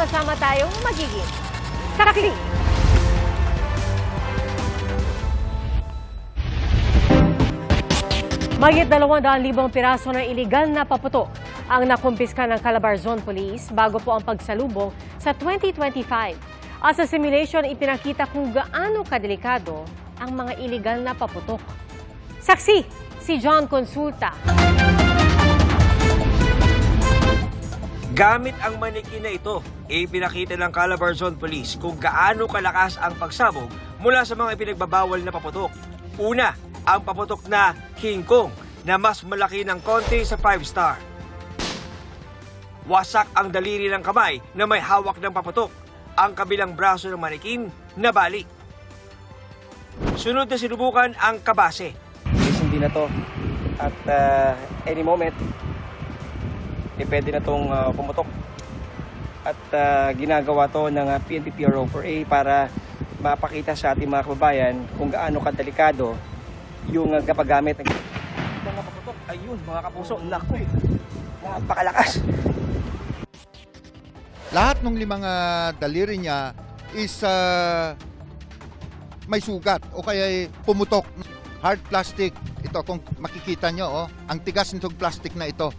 sama-sama tayong magiging karakli. Mahigit 200,000 piraso ng iligal na paputok ang nakumpiska ng Calabar Zone Police bago po ang pagsalubong sa 2025. At sa simulation, ipinakita kung gaano kadelikado ang mga iligal na paputok. Saksi, si John Consulta. Gamit ang maniki na ito, ipinakita ng Calabar Zone Police kung gaano kalakas ang pagsabog mula sa mga ipinagbabawal na paputok. Una, ang paputok na King Kong na mas malaki ng konti sa 5 star. Wasak ang daliri ng kamay na may hawak ng paputok. Ang kabilang braso ng manikin nabali. Sunod na sinubukan ang kabase. hindi na to. At uh, any moment, eh, pwede na tong uh, pumutok. At uh, ginagawa to ng uh, PNP PRO 4A para mapakita sa ating mga kababayan kung gaano kadelikado yung uh, kapagamit ng mga paputok. Ayun, mga kapuso, naku, napakalakas. lahat ng limang ah, daliri niya is ah, may sugat o kaya ay pumutok. Hard plastic. Ito kung makikita nyo, oh, ang tigas nitong plastic na ito.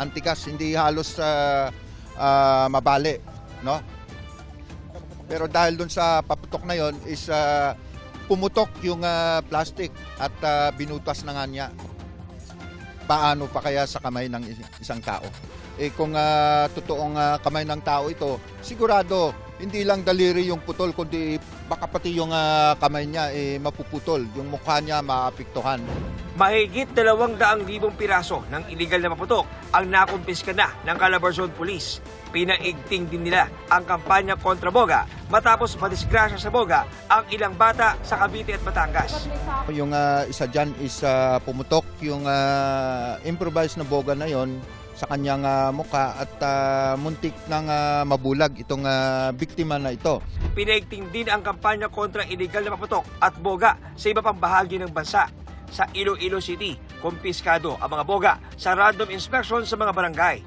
Ang tigas, hindi halos ah, ah, mabali. No? Pero dahil dun sa paputok na yon is ah, pumutok yung ah, plastic at ah, binutas na nga niya. Paano pa kaya sa kamay ng is- isang tao? eh kung ah, totoong ah, kamay ng tao ito, sigurado hindi lang daliri yung putol kundi baka pati yung ah, kamay niya eh mapuputol, yung mukha niya maapektuhan. Mahigit 200,000 piraso ng iligal na paputok ang nakumpiska na ng Calabar Zone Police. Pinaigting din nila ang kampanya kontra Boga matapos madisgrasya sa Boga ang ilang bata sa Cavite at Batangas. Yung ah, isa dyan is ah, pumutok yung ah, improvised na boga na yon sa kanyang ah, mukha at ah, muntik nang ah, mabulag itong ah, biktima na ito. Pinaigting din ang kampanya kontra iligal na paputok at Boga sa iba pang bahagi ng bansa. Sa Iloilo City, kumpiskado ang mga Boga sa random inspection sa mga barangay.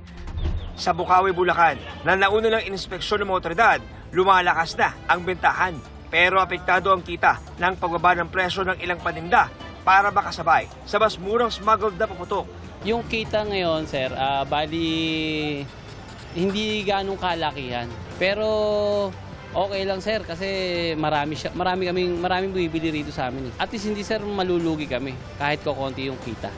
Sa Bukawi, Bulacan, na nauna ng inspeksyon ng mga otoridad, lumalakas na ang bentahan. Pero apektado ang kita ng pagbaba ng presyo ng ilang paninda para makasabay sa mas murang smuggled na paputok. Yung kita ngayon, sir, ah, bali hindi ganong kalakihan. Pero okay lang, sir, kasi marami siya, marami kaming maraming bumibili rito sa amin. eh. At least hindi sir malulugi kami kahit kokonti yung kita.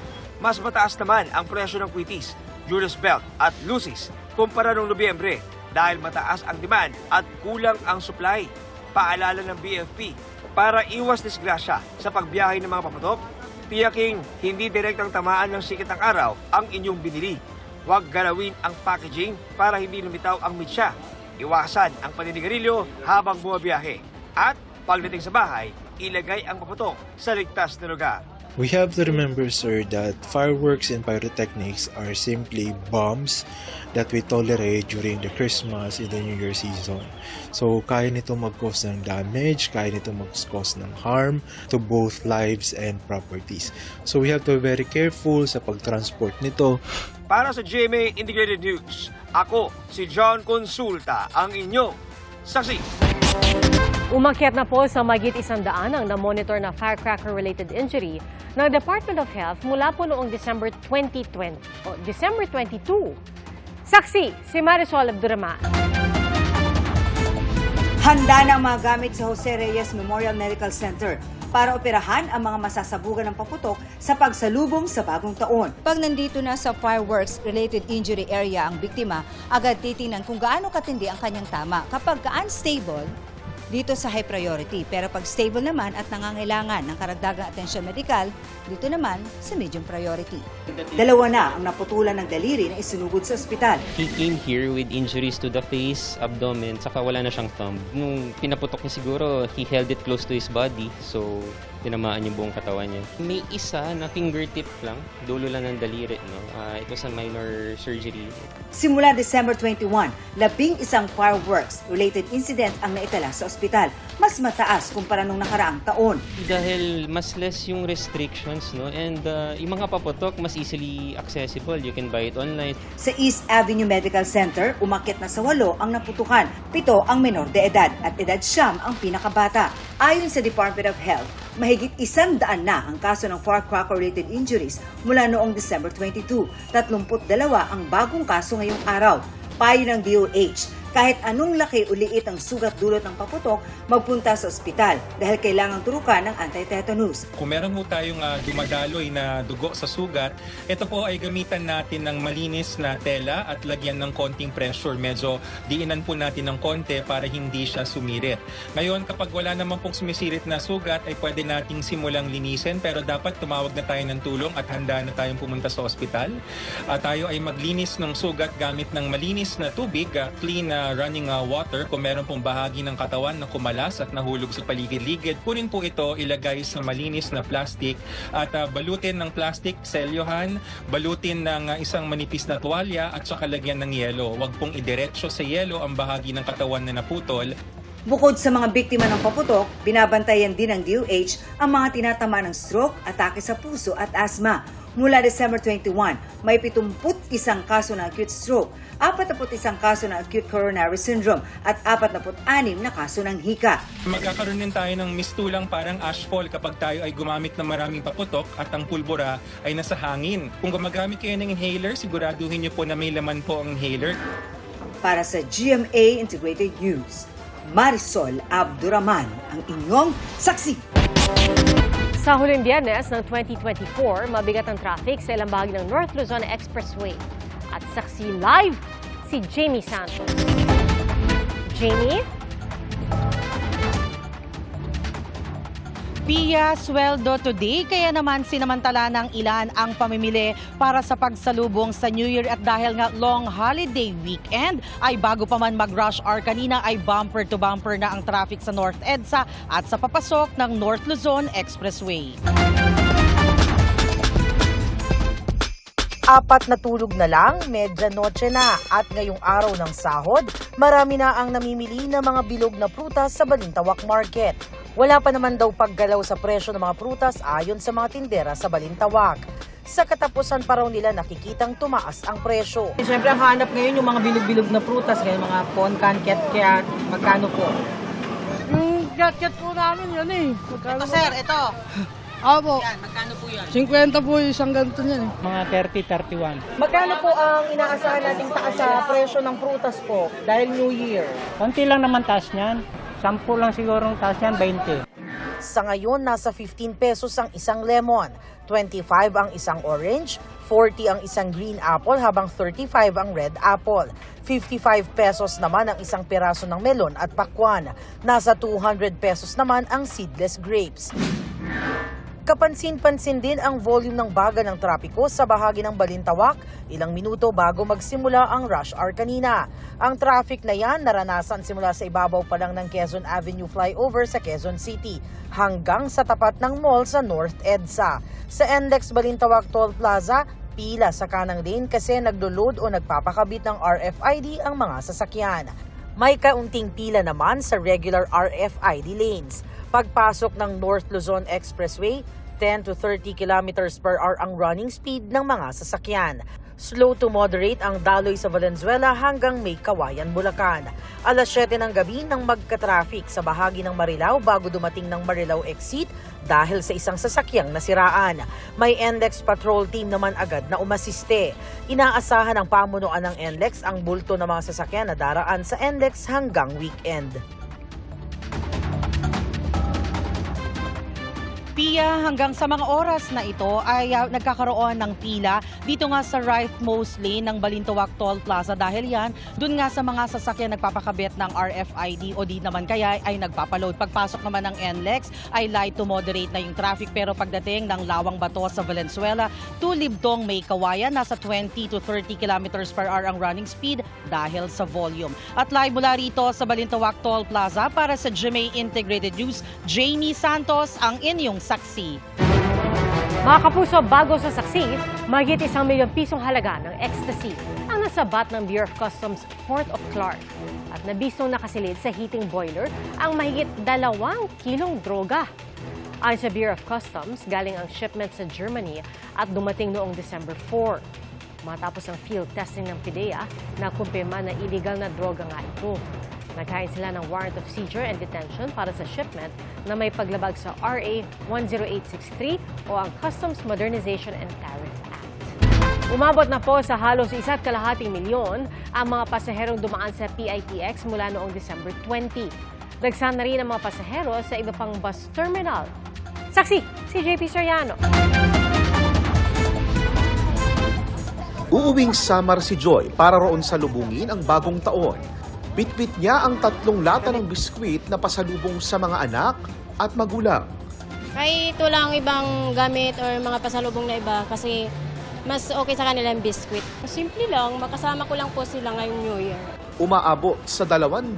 Mas mataas naman ang presyo ng Quitis, Julius Belt at Lucis kumpara noong Nobyembre dahil mataas ang demand at kulang ang supply. Paalala ng BFP para iwas disgrasya sa pagbiyahe ng mga paputok, tiyaking hindi direktang tamaan ng sikit ng araw ang inyong binili. Huwag galawin ang packaging para hindi lumitaw ang mitsa. Iwasan ang paninigarilyo habang bumabiyahe. At pagdating sa bahay, ilagay ang paputok sa ligtas na lugar. We have to remember, sir, that fireworks and pyrotechnics are simply bombs that we tolerate during the Christmas and the New Year season. So, kaya nito mag-cause ng damage, kaya nito mag-cause ng harm to both lives and properties. So, we have to be very careful sa pag-transport nito Para sa GMA Integrated News, ako si John Consulta, ang inyo saksi. Umakyat na po sa magit isang daan ang na-monitor na firecracker-related injury ng Department of Health mula po noong December 2020 o December 22. Saksi, si Marisol Abdurrahman. Handa na ang mga gamit sa Jose Reyes Memorial Medical Center para operahan ang mga masasabugan ng paputok sa pagsalubong sa bagong taon. Pag nandito na sa fireworks-related injury area ang biktima, agad titingnan kung gaano katindi ang kanyang tama. Kapag ka-unstable, dito sa high priority. Pero pag stable naman at nangangailangan ng karagdagang atensyon medikal, dito naman sa medium priority. Dalawa na ang naputulan ng daliri na isinugod sa ospital. He came here with injuries to the face, abdomen, saka wala na siyang thumb. Nung pinaputok niya siguro, he held it close to his body, so tinamaan yung buong katawan niya. May isa na fingertip lang, dulo lang ng daliri, no? Ah, it was a minor surgery. Simula December 21, labing isang fireworks-related incident ang naitala sa ospital. Mas mataas kumpara nung nakaraang taon. Dahil mas less yung restriction convenience, no? And uh, yung mga paputok, mas easily accessible. You can buy it online. Sa East Avenue Medical Center, umakit na sa walo ang naputukan. Pito ang menor de edad at edad siyam ang pinakabata. Ayon sa Department of Health, mahigit isang daan na ang kaso ng firecracker-related injuries mula noong December 22. 32 ang bagong kaso ngayong araw. Payo ng DOH, kahit anong laki o liit ang sugat dulot ng paputok, magpunta sa ospital dahil kailangang turukan ng anti-tetanus. Kung meron po tayong ah, dumadaloy na dugo sa sugat, ito po ay gamitan natin ng malinis na tela at lagyan ng konting pressure. Medyo diinan po natin ng konti para hindi siya sumirit. Ngayon, kapag wala naman pong sumisirit na sugat, ay pwede nating simulang linisin pero dapat tumawag na tayo ng tulong at handa na tayong pumunta sa ospital. Ah, tayo ay maglinis ng sugat gamit ng malinis na tubig, ah, clean na running ah, water. Kung meron pong bahagi ng katawan na kumalas at nahulog sa paligid-ligid, kunin po ito, ilagay sa malinis na plastic at ah, balutin ng plastic, selyohan, balutin ng ah, isang manipis na tuwalya at saka lagyan ng yelo. Huwag pong idiretso sa yelo ang bahagi ng katawan na naputol Bukod sa mga biktima ng paputok, binabantayan din ng DOH ang mga tinatama ng stroke, atake sa puso at asthma. Mula December 21, may 71 kaso ng acute stroke, 41 kaso ng acute coronary syndrome at 46 na kaso ng hika. Magkakaroon din tayo ng mistulang parang ashfall kapag tayo ay gumamit ng maraming paputok at ang pulbura ay nasa hangin. Kung gumagamit kayo ng inhaler, siguraduhin niyo po na may laman po ang inhaler. Para sa GMA Integrated News, Marisol Abduraman ang inyong saksi. Sa huling biyernes ng 2024, mabigat ang traffic sa ilang bahagi ng North Luzon Expressway. At saksi live, si Jamie Santos. Jamie? Pia sweldo today kaya naman sinamantala ng ilan ang pamimili para sa pagsalubong sa New Year at dahil nga long holiday weekend ay bago pa man mag-rush hour kanina ay bumper to bumper na ang traffic sa North EDSA at sa papasok ng North Luzon Expressway. Apat na tulog na lang, medyanoche na at ngayong araw ng sahod, marami na ang namimili ng mga bilog na prutas sa Balintawak Market. Wala pa naman daw paggalaw sa presyo ng mga prutas ayon sa mga tindera sa Balintawak. Sa katapusan pa raw nila nakikitang tumaas ang presyo. Siyempre, ang hanap ngayon yung mga bilog-bilog na prutas, kaya mga poncan, ketket, magkano po? Yung jacket po namin yun eh. Magkano Ito sir, ito. Opo, Yan, magkano po yan? 50 po yung isang ganito niyan eh. Mga 30, 31. Magkano po ang inaasahan nating taas sa presyo ng prutas po dahil New Year? Konti lang naman taas niyan. Sampu lang siguro ang taas niyan, 20. Sa ngayon, nasa 15 pesos ang isang lemon, 25 ang isang orange, 40 ang isang green apple habang 35 ang red apple. 55 pesos naman ang isang piraso ng melon at pakwan. Nasa 200 pesos naman ang seedless grapes. Kapansin-pansin din ang volume ng baga ng trapiko sa bahagi ng Balintawak ilang minuto bago magsimula ang rush hour kanina. Ang traffic na yan naranasan simula sa ibabaw pa lang ng Quezon Avenue flyover sa Quezon City hanggang sa tapat ng mall sa North EDSA. Sa NLEX Balintawak Toll Plaza, pila sa kanang lane kasi nagdo-load o nagpapakabit ng RFID ang mga sasakyan. May kaunting pila naman sa regular RFID lanes. Pagpasok ng North Luzon Expressway, 10 to 30 kilometers per hour ang running speed ng mga sasakyan. Slow to moderate ang daloy sa Valenzuela hanggang may kawayan Bulacan. Alas 7 ng gabi nang magka-traffic sa bahagi ng Marilao bago dumating ng Marilao exit dahil sa isang sasakyang nasiraan. May NLEX patrol team naman agad na umasiste. Inaasahan ng pamunuan ng NLEX ang bulto ng mga sasakyan na daraan sa NLEX hanggang weekend. Pia, hanggang sa mga oras na ito ay ah, nagkakaroon ng pila dito nga sa rightmost lane ng Balintawak Toll Plaza dahil yan, dun nga sa mga sasakyan nagpapakabit ng RFID o di naman kaya ay nagpapaload. Pagpasok naman ng NLEX ay light to moderate na yung traffic pero pagdating ng Lawang Bato sa Valenzuela to Libdong May Kawayan, nasa 20 to 30 kilometers per hour ang running speed dahil sa volume. At live mula rito sa Balintawak Toll Plaza para sa GMA Integrated News, Jamie Santos ang inyong saksi. Mga kapuso, bago sa saksi, mahigit isang milyong pisong halaga ng ecstasy ang nasabat ng Bureau of Customs Port of Clark. At nabistong nakasilid sa heating boiler ang mahigit dalawang kilong droga. Ayon sa Bureau of Customs, galing ang shipment sa Germany at dumating noong December 4. Matapos ang field testing ng PIDEA, nakumpirma na illegal na droga nga ito. Naghain sila ng warrant of seizure and detention para sa shipment na may paglabag sa RA 10863 o ang Customs Modernization and Tariff Act. Umabot na po sa halos isa't kalahating milyon ang mga pasaherong dumaan sa PITX mula noong December 20. Dagsan na rin ang mga pasahero sa iba pang bus terminal. Saksi, si JP Soriano. Uuwing Samar si Joy para roon sa lubungin ang bagong taon. Bitbit niya ang tatlong lata ng biskwit na pasalubong sa mga anak at magulang. Kahit wala ang ibang gamit or mga pasalubong na iba kasi mas okay sa kanila yung biscuit. Simple lang, makasama ko lang po sila ngayong New Year. Umaabot sa 200,000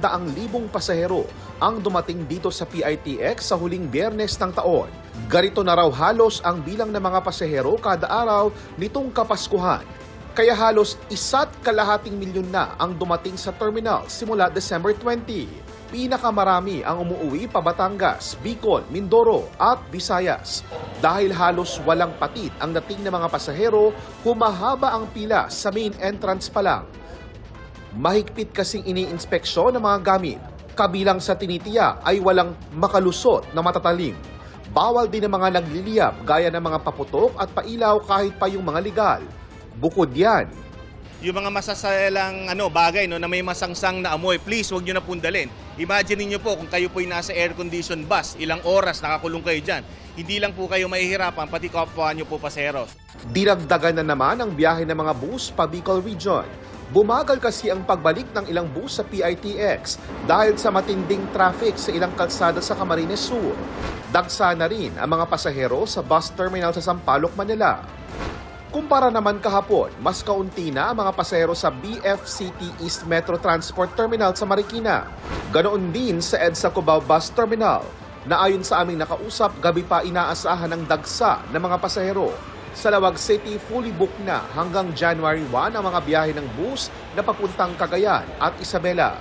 pasahero ang dumating dito sa PITX sa huling biyernes ng taon. Garito na raw halos ang bilang ng mga pasahero kada araw nitong Kapaskuhan. Kaya halos isa't kalahating milyon na ang dumating sa terminal simula December 20. Pinakamarami ang umuuwi pa Batangas, Bicol, Mindoro at Visayas. Dahil halos walang patid ang dating ng mga pasahero, humahaba ang pila sa main entrance pa lang. Mahigpit kasing iniinspeksyon ng mga gamit. Kabilang sa tinitiya ay walang makalusot na matatalim. Bawal din ang mga nagliliyab gaya ng mga paputok at pailaw kahit pa yung mga legal. Bukod yan, yung mga masasalang ano, bagay no, na may masangsang na amoy, please huwag nyo na pundalin. Imagine niyo po kung kayo po'y nasa air-conditioned bus, ilang oras nakakulong kayo dyan. Hindi lang po kayo mahihirapan, pati kapwa nyo po paseros. Dinagdagan na naman ang biyahe ng mga bus pa Bicol Region. Bumagal kasi ang pagbalik ng ilang bus sa PITX dahil sa matinding traffic sa ilang kalsada sa Camarines Sur. Dagsa na rin ang mga pasahero sa bus terminal sa Sampaloc, Manila. Kumpara naman kahapon, mas kaunti na ang mga pasahero sa BFCT East Metro Transport Terminal sa Marikina. Ganoon din sa EDSA Cubao Bus Terminal na ayon sa aming nakausap, gabi pa inaasahan ng dagsa ng mga pasahero. Sa Lawag City, fully booked na hanggang January 1 ang mga biyahe ng bus na papuntang Cagayan at Isabela.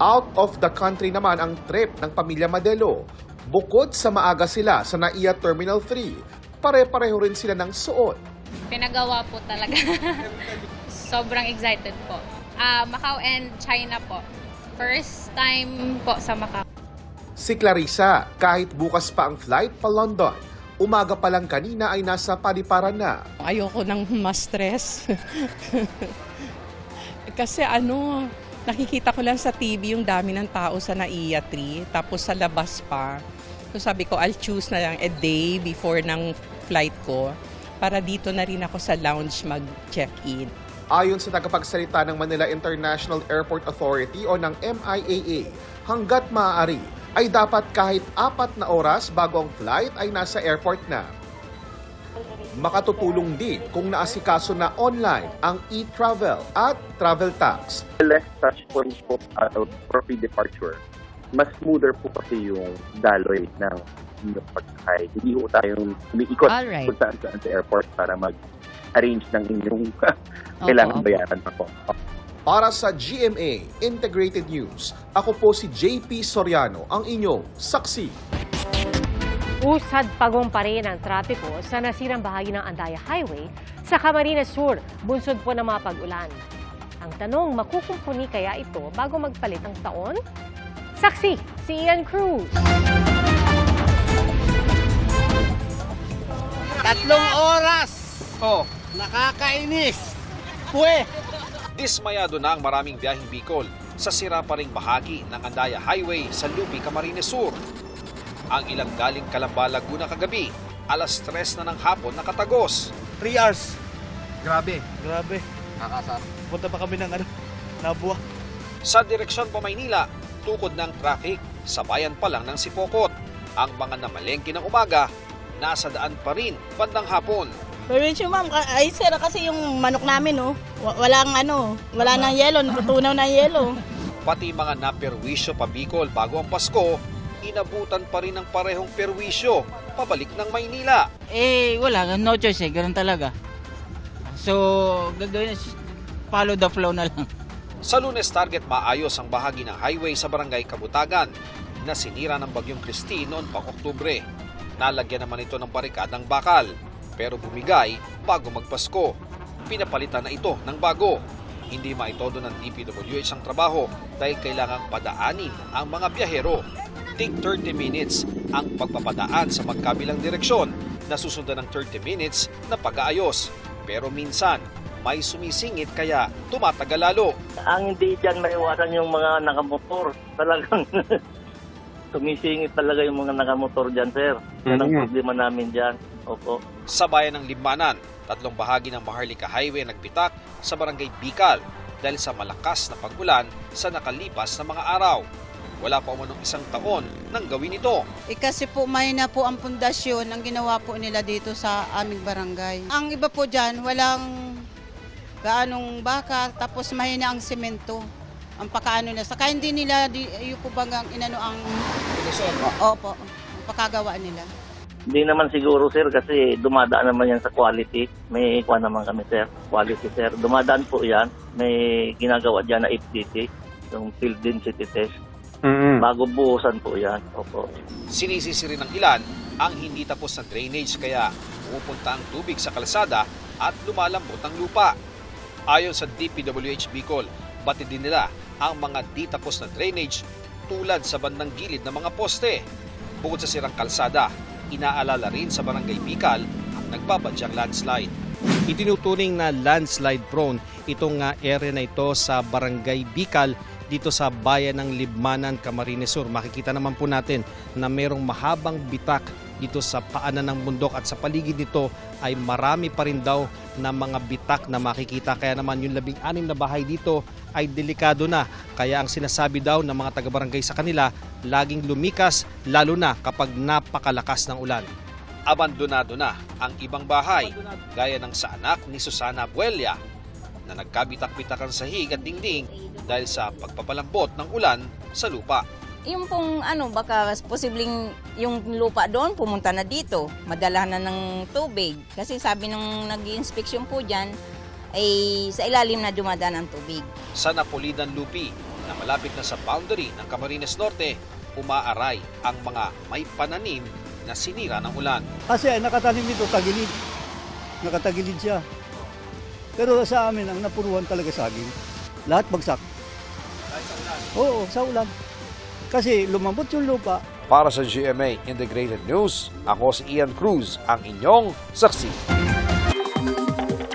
Out of the country naman ang trip ng pamilya Madelo. Bukod sa maaga sila sa NAIA Terminal 3, pare-pareho rin sila ng suot Pinagawa po talaga. Sobrang excited po. Ah, Macau and China po. First time po sa Macau. Si Clarissa, kahit bukas pa ang flight pa London, umaga pa lang kanina ay nasa paliparan na. Ayoko nang ma-stress. Kasi ano, nakikita ko lang sa TV yung dami ng tao sa NAIA 3, tapos sa labas pa. So sabi ko, I'll choose na lang a day before ng flight ko para dito na rin ako sa lounge mag-check-in. Ayon sa tagapagsalita ng Manila International Airport Authority o ng MIAA, hanggat maaari ay dapat kahit apat na oras bago ang flight ay nasa airport na. Makatutulong din kung naasikaso na online ang e-travel at travel tax. less touch points po out of for pre-departure, mas smoother po kasi yung daloy ng inyong pagkakay. Hindi po tayong umiikot Alright. kung saan saan sa airport para mag-arrange ng inyong kailangan bayaran pa po. Para sa GMA Integrated News, ako po si JP Soriano, ang inyong saksi. Usad pagong pa rin ang trapiko sa nasirang bahagi ng Andaya Highway sa Camarines Sur, bunsod po ng mga pag-ulan. Ang tanong, makukumpuni kaya ito bago magpalit ng taon? Saksi, si Ian Cruz. Tatlong oras! Oh. Nakakainis! Pwe! Dismayado na ang maraming biyaheng Bicol sa sira pa ring bahagi ng Andaya Highway sa Lupi, Camarines Sur. Ang ilang galing Calamba, Laguna kagabi, alas 3 na ng hapon nakatagos. 3 hours. Grabe. Grabe. Nakasar. Punta pa kami ng ano, Nabua. Sa direksyon pa Maynila, tukod ng traffic, sabayan pa lang ng sipokot. Ang mga namalengke ng umaga, nasa daan pa rin bandang hapon. Permission ma'am, ay sir kasi yung manok namin oh, wa- walang ano, wala nang yelo, natutunaw na yelo. Pati mga naperwisyo pa Bicol bago ang Pasko, inabutan pa rin ng parehong perwisyo pabalik ng Maynila. Eh, wala. No choice eh. Ganun talaga. So, gagawin, follow the flow na lang. Sa lunes target maayos ang bahagi ng highway sa barangay Kabutagan na sinira ng bagyong Christine noon pang Oktubre. Nalagyan naman ito ng barikadang bakal pero bumigay bago magpasko. Pinapalitan na ito ng bago. Hindi maitodo ng DPWH ang trabaho dahil kailangang padaanin ang mga biyahero. Tig 30 minutes ang pagpapadaan sa magkabilang direksyon na susundan ng 30 minutes na pag-aayos. Pero minsan, may sumisingit kaya tumatagal lalo. Ang hindi dyan maiwasan yung mga nakamotor. Talagang sumisingit talaga yung mga nakamotor dyan, sir. Yan ang Mhm. problema namin dyan. Opo. Sa bayan ng Libmanan, tatlong bahagi ng Maharlika Highway nagbitak sa barangay Bical dahil sa malakas na pag-ulan sa nakalipas na mga araw. Wala pa umanong isang taon nang gawin ito. Eh kasi po may na po ang pundasyon ang ginawa po nila dito sa aming barangay. Ang iba po dyan, walang gaanong bakal, tapos mahina ang semento. Ang pakaano na. Saka hindi nila, di, yung kubagang inano ang... Opo, ang pakagawa nila. Hindi naman siguro, sir, kasi dumadaan naman yan sa quality. May kuha naman kami, sir. Quality, sir. Dumadaan po yan. May ginagawa dyan na FDT, yung field density test. Bago buhusan po yan. Opo. Sinisisi rin ng ilan ang hindi tapos na drainage kaya pumupunta ang tubig sa kalsada at lumalambot ang lupa. Ayon sa DPWH Bicol, batid din nila ang mga di tapos na drainage tulad sa bandang gilid ng mga poste. Bukod sa sirang kalsada, inaalala rin sa barangay Bicol ang nagbabadyang landslide. Itinuturing na landslide prone itong nga area na ito sa barangay Bicol dito sa bayan ng Libmanan, Camarines Sur. Makikita naman po natin na mayroong mahabang bitak dito sa paanan ng bundok at sa paligid nito ay marami pa rin daw na mga bitak na makikita. Kaya naman yung labing anim na bahay dito ay delikado na. Kaya ang sinasabi daw ng mga taga-barangay sa kanila, laging lumikas lalo na kapag napakalakas ng ulan. Abandonado na ang ibang bahay gaya ng sa anak ni Susana Buelia na nagkabitak-bitak ang sahig at dingding dahil sa pagpapalambot ng ulan sa lupa. Yung pong ano, baka posibleng yung lupa doon pumunta na dito. Madala na ng tubig. Kasi sabi nung nag inspeksyon po dyan, ay sa ilalim na dumadaan ang tubig. Sa Napolidan Lupi na malapit na sa boundary ng Camarines Norte, umaaray ang mga may pananim na sinira ng ulan. Kasi nakatanim ito tagilid. Nakatagilid siya. Pero sa amin, ang napuruhan talaga saging. Lahat bagsak. Oo, sa ulan. Kasi lumambot yung lupa. Para sa GMA Integrated News, ako si Ian Cruz, ang inyong saksi.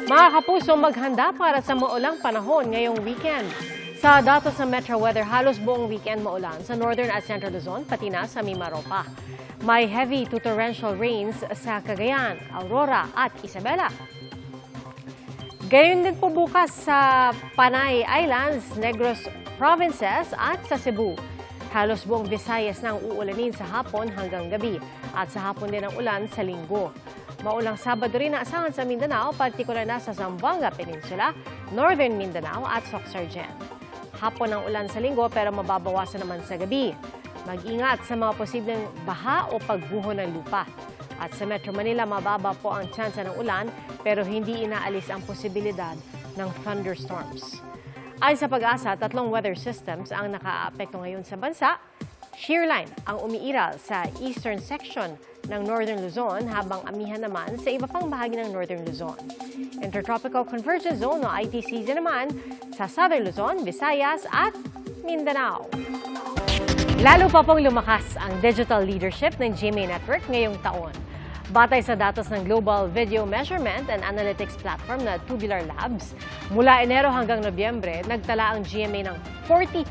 Mga kapuso, maghanda para sa maulang panahon ngayong weekend. Sa datos ng Metro Weather, halos buong weekend maulan sa northern at central Luzon, pati na sa Mimaropa. May heavy to torrential rains sa Cagayan, Aurora at Isabela. Gayon din po bukas sa Panay Islands, Negros Provinces at sa Cebu. Halos buong Visayas nang uulanin sa hapon hanggang gabi at sa hapon din ang ulan sa linggo. Maulang Sabado rin naasahan sa Mindanao, partikular na sa Zamboanga Peninsula, Northern Mindanao at Soxargen. Hapon ang ulan sa linggo pero mababawasan naman sa gabi. Mag-ingat sa mga posibleng baha o pagguho ng lupa. At sa Metro Manila, mababa po ang tsansa ng ulan pero hindi inaalis ang posibilidad ng thunderstorms. Ayon sa pag-asa, tatlong weather systems ang nakaapekto ngayon sa bansa. Shear line ang umiiral sa eastern section ng Northern Luzon habang amihan naman sa iba pang bahagi ng Northern Luzon. Intertropical Convergence Zone o ITCZ naman sa Southern Luzon, Visayas at Mindanao. Lalo pa pong lumakas ang digital leadership ng GMA Network ngayong taon. Batay sa datos ng Global Video Measurement and Analytics Platform na Tubular Labs, mula Enero hanggang Nobyembre, nagtala ang GMA ng 40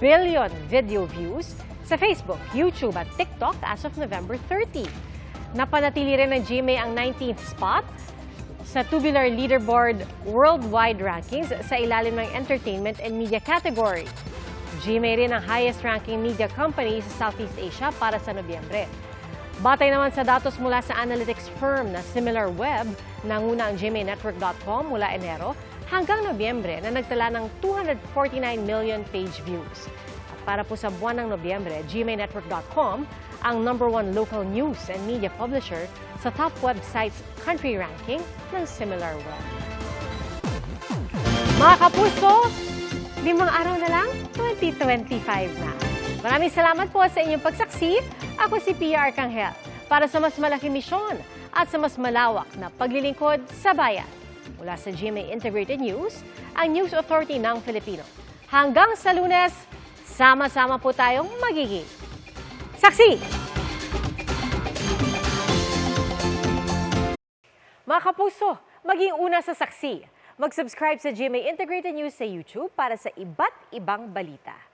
billion video views sa Facebook, YouTube at TikTok as of November 30. Napanatili rin ng GMA ang 19th spot sa Tubular Leaderboard Worldwide Rankings sa ilalim ng Entertainment and Media category. GMA rin ang highest-ranking media company sa Southeast Asia para sa Nobyembre. Batay naman sa datos mula sa analytics firm na SimilarWeb, nanguna ang gmanetwork.com mula Enero hanggang Nobyembre na nagtala ng 249 million page views. At para po sa buwan ng Nobyembre, gmanetwork.com ang number one local news and media publisher sa top websites country ranking ng SimilarWeb. Mga kapuso, limang araw na lang, 2025 na. Maraming salamat po sa inyong pagsaksi. Ako si Pia Arcangel. para sa mas malaking misyon at sa mas malawak na paglilingkod sa bayan. Mula sa GMA Integrated News, ang News Authority ng Filipino. Hanggang sa lunes, sama-sama po tayong magiging saksi! Mga kapuso, maging una sa saksi. Mag-subscribe sa GMA Integrated News sa YouTube para sa iba't ibang balita.